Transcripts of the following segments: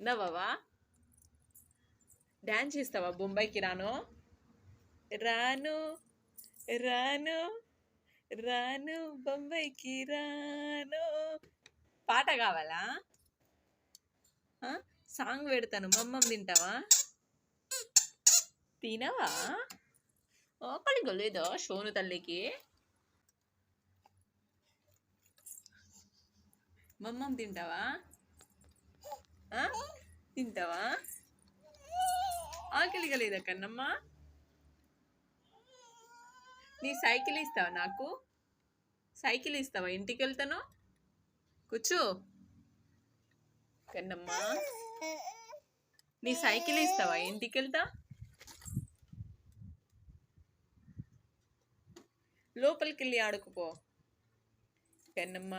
నవ్వవా? Dance చేస్తావా బొంబాయికి రాను? రాను రాను రాను బొంబాయికి రాను. పాట కావాలా? సాంగ్ పెడతాను మమ్మం తింటావా తినవా? ఒకళ్ళు గొలేదో షోను తల్లికి? మమ్మం తింటావా? తింటావా? ఆకలిగా లేదా కన్నమ్మ? నీ సైకిల్ ఇస్తావా నాకు? సైకిల్ ఇస్తావా ఇంటికి వెళ్తాను కూర్చో. కన్నమ్మ నీ సైకిల్ ఇస్తావా ఇంటికి వెళ్తా లోపలికి వెళ్ళి ఆడుకుపో. కన్నమ్మ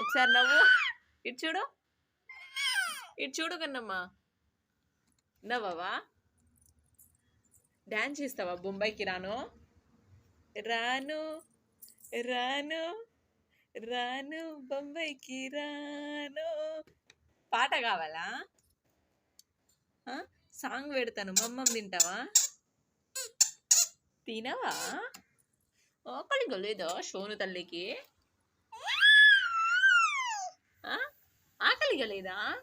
ఒకసారి నవ్వు. ఇటు చూడు. ఇటు చూడు కన్నమ్మా. నవ్వవా డ్యాన్స్ చేస్తావా బొంబాయికి? రాను. రాను. రాను. రాను. బొంబాయికి రాను. పాట కావాలా? సాంగ్ పెడతాను. మమ్మం తింటావా? తినవా? ఆకలిగా లేదా షోను తల్లికి? ఆకలిగా లేదా?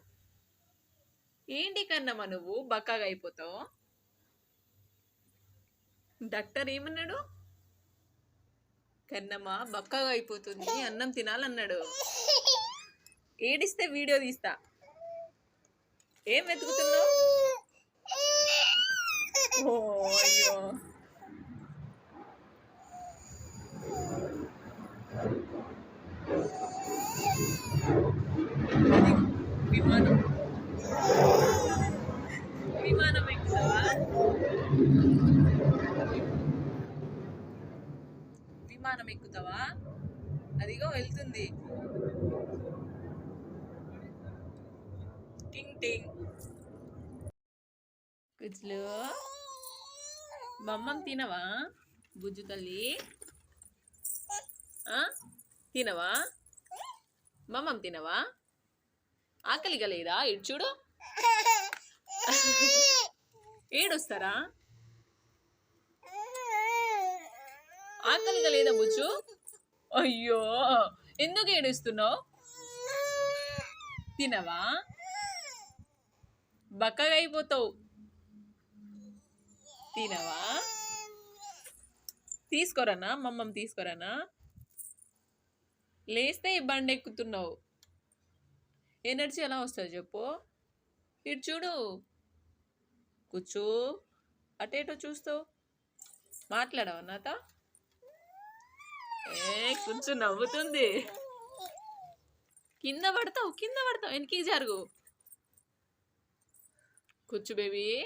ఏంటి కన్నమ్మ నువ్వు? బక్కగా అయిపోతావు? డాక్టర్ ఏమన్నాడు? కన్నమ్మ బక్కగా అయిపోతుంది అన్నం తినాలన్నాడు. ఏడిస్తే వీడియో తీస్తా. ఏం వెతుకుతున్నావు? ఓ అయ్యో అది విమానం విమానం ఎక్కుతావా? అదిగో వెళ్తుంది. టింగ్ టింగ్. కుచ్లు. బొమ్మం తినవా? బుజ్జు తల్లి? తినవా? బొమ్మం తినవా? ఆకలిగా లేదా? ఇటు చూడు. ఏడొస్తారా? ఆకలిగా లేదా బుజ్జు? అయ్యో! ఎందుకు ఏడుస్తున్నావు? తినవా? బక్కగా అయిపోతావు. తినవా? తీసుకోరనా? మమ్మం తీసుకోరనా? లేస్తే ఈ బండి ఎక్కుతున్నావు. ఎనర్జీ ఎలా వస్తుంది చెప్పు? ఇటు చూడు. కూర్చో. అటేటో చూస్తావు? మాట్లాడవు నాతో? ఏ కూర్చో నవ్వుతుంది. కింద పడతావు కింద పడతావు. వెనక్కి జరుగు. కూర్చు బేబీ.